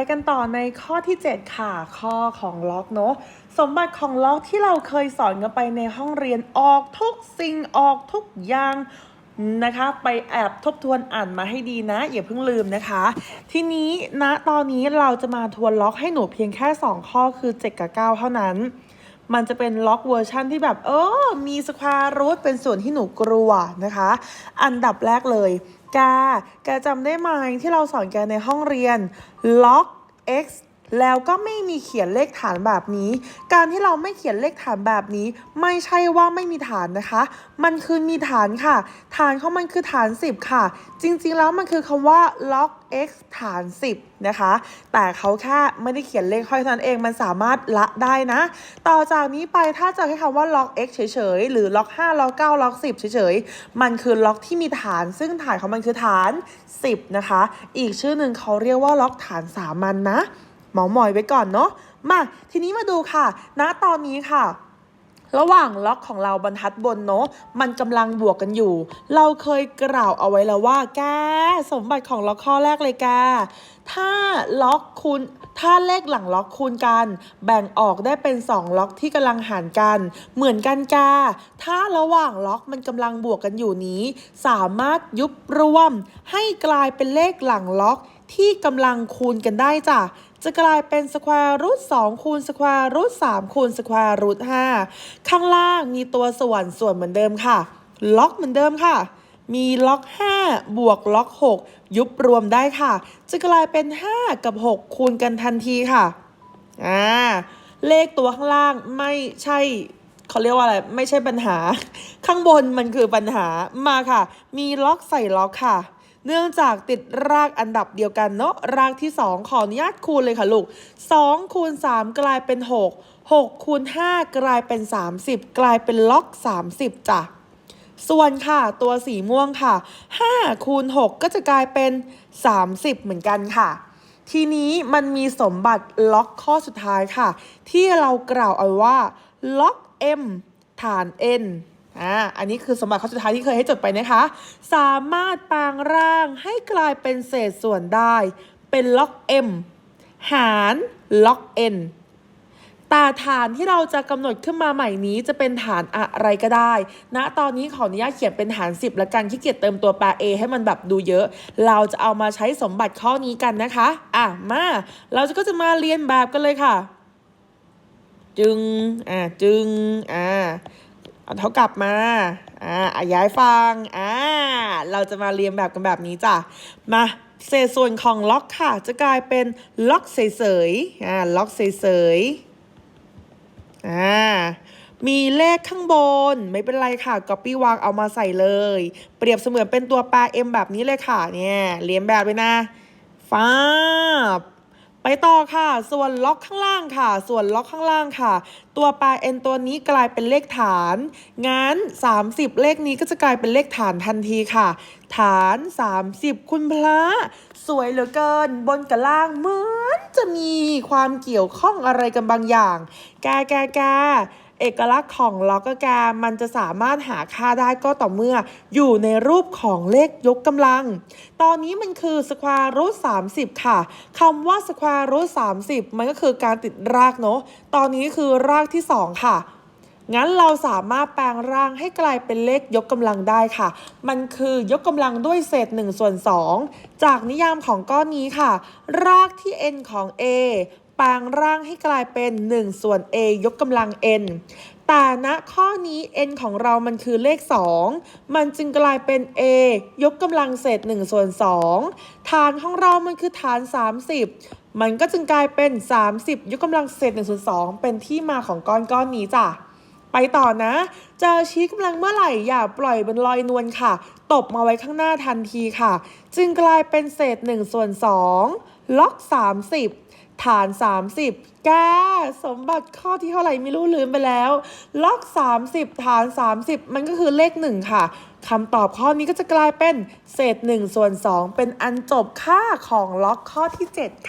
ไปกันต่อในข้อที่ 7 ค่ะ ข้อของล็อกเนาะสมบัติของล็อกที่เราเคยสอนกันไปในห้องเรียนออกทุกสิ่งออกทุกอย่างนะคะไปแอบทบทวนอ่านมาให้ดีนะ อย่าเพิ่งลืมนะคะ ทีนี้ณตอนนี้เราจะมาทวนล็อกให้หนูเพียงแค่ 2 ข้อคือ 7 กับ 9 เท่านั้น มันจะเป็นล็อกเวอร์ชันที่แบบเออมีสแควร์รูทเป็นส่วนที่หนูกลัวนะคะ อันดับแรกเลย แก แกจำได้ไหมที่เราสอนแกในห้องเรียน log x แล้วก็ไม่มีเขียนเลขฐานแบบนี้ การที่เราไม่เขียนเลขฐานแบบนี้ ไม่ใช่ว่าไม่มีฐานนะคะ มันคือมีฐานค่ะ ฐานของมันคือฐาน 10 ค่ะ จริงๆแล้วมันคือคำว่า log x ฐาน 10 นะคะ แต่เขาแค่ไม่ได้เขียนเลขค่อยนั้นเอง มันสามารถละได้นะ ต่อจากนี้ไปถ้าจอแค่คำว่า log x เฉยๆ หรือ log 5 log 9 log 10 เฉยๆ มันคือล็อกที่มีฐาน ซึ่งฐานของมันคือฐาน 10 นะคะ อีกชื่อหนึ่งเขาเรียกว่าล็อกฐานสามัญนนะ เหมามอยไว้ก่อนเนาะมาทีนี้มาดูค่ะ ณตอนนี้ค่ะระหว่างล็อกของเราบรรทัดบนเนาะมันกำลังบวกกันอยู่ เราเคยกล่าวเอาไว้แล้วว่าแกสมบัติของล็อกข้อแรกเลยแกถ้าล็อกคูณถ้าเลขหลังล็อกคูณกัน แบ่งออกได้เป็น 2 ล็อกที่กำลังหารกัน เหมือนกันแกถ้าระหว่างล็อกมันกำลังบวกกันอยู่นี้ สามารถยุบรวมให้กลายเป็นเลขหลังล็อก ที่กำลังคูณกันได้จ้ะจะกลายเป็นสแควร์รูท2คูณสแควร์รูท3คูณสแควร์รูท5ข้างล่างมีตัวส่วนส่วนเหมือนเดิมค่ะ ล็อกเหมือนเดิมค่ะ มีล็อก 5 บวกล็อก 6 ยุบรวมได้ค่ะ จะกลายเป็น 5 กับ 6 คูณกันทันทีค่ะอ่าเลขตัวข้างล่างไม่ใช่เขาเรียกว่าอะไร ไม่ใช่ปัญหา ข้างบนมันคือปัญหามาค่ะ มีล็อกใส่ล็อกค่ะ เนื่องจากติดรากอันดับเดียวกันเนาะรากที่ 2 ขออนุญาตคูณเลยค่ะลูก2คูณ3 กลายเป็น 6 6คูณ5กลายเป็น 30 กลายเป็นล็อก 30จ้ะส่วนค่ะ ตัวสีม่วงค่ะ5คูณ6ก็จะกลายเป็น 30 เหมือนกันค่ะ ทีนี้มันมีสมบัติล็อกข้อสุดท้ายค่ะ ที่เรากล่าวเอาไว้ว่าล็อก m ฐาน n อ่า อันนี้คือสมบัติข้อสุดท้ายที่เคยให้จดไปนะคะ สามารถปลงร่างให้กลายเป็นเศษส่วนได้ เป็นล็อก m หารล็อก n แต่ฐานที่เราจะกำหนดขึ้นมาใหม่นี้จะเป็นฐานอะไรก็ได้ณนะตอนนี้ขออนุญาตเขียนเป็นฐาน 10ละกันขี้เกียจเติมตัวแปร a ให้มันแบบดูเยอะ เราจะเอามาใช้สมบัติข้อนี้กันนะคะ อะมา เราจะก็จะมาเรียนแบบกันเลยค่ะ จึง อ่าจึง อ่า เอาเท่ากับมา อ่าอะย้ายฟัง อ่า เราจะมาเรียนแบบกันแบบนี้จ้ะ มาเศษส่วนของล็อกค่ะ จะกลายเป็นล็อกเฉยๆ อ่า ล็อกเฉยๆ อ่า มีเลขข้างบน ไม่เป็นไรค่ะ copy วางเอามาใส่เลย เปรียบเสมือนเป็นตัวแปร m แบบนี้เลยค่ะ เนี่ย เรียนแบบเลยนะฟ้าบ ไปต่อค่ะ ส่วนล็อกข้างล่างค่ะ ส่วนล็อกข้างล่างค่ะ ตัวปลาเอ็นตัวนี้กลายเป็นเลขฐาน งั้น 30 เลขนี้ก็จะกลายเป็นเลขฐานทันทีค่ะ ฐาน 30 คุณพระสวยเหลือเกิน บนกับล่างเหมือนจะมีความเกี่ยวข้องอะไรกันบางอย่าง แกแกแก เอกลักษณ์ของล็อกกแกมันจะสามารถหาค่าได้ก็ต่อเมื่ออยู่ในรูปของเลขยกกำลัง ตอนนี้มันคือสแควร์รูท30ค่ะคำว่าสแควร์รูทสามันก็คือการติดรากเนาะตอนนี้คือรากที่2ค่ะ งั้นเราสามารถแปลงร่างให้กลายเป็นเลขยกกำลังได้ค่ะ มันคือยกกำลังด้วยเศษ1ส่วน2 จากนิยามของก้อนนี้ค่ะ รากที่ n ของ a แปลงร่างให้กลายเป็น 1 ส่วน a ยกกำลัง n แต่ณข้อนี้ n ของเรามันคือเลข 2 มันจึงกลายเป็น a ยกกำลังเศษ1ส่วน2ฐานของเรามันคือฐาน 30 มันก็จึงกลายเป็น 30 ยกกำลังเศษ1ส่วน2เป็นที่มาของก้อนก้อนนี้จ้ะ ไปต่อนะ เจอชี้กำลังเมื่อไหร่อย่าปล่อยเป็นรอยนวลค่ะ ตบมาไว้ข้างหน้าทันทีค่ะ จึงกลายเป็นเศษ1ส่วน2ล็อก 30 ฐาน 30 แกสมบัติข้อที่เท่าไหร่ไม่รู้ลืมไปแล้ว ล็อก 30 ฐาน 30 มันก็คือเลข 1 ค่ะคำตอบข้อนี้ก็จะกลายเป็นเศษ1ส่วน2เป็นอันจบค่าของล็อกข้อที่ 7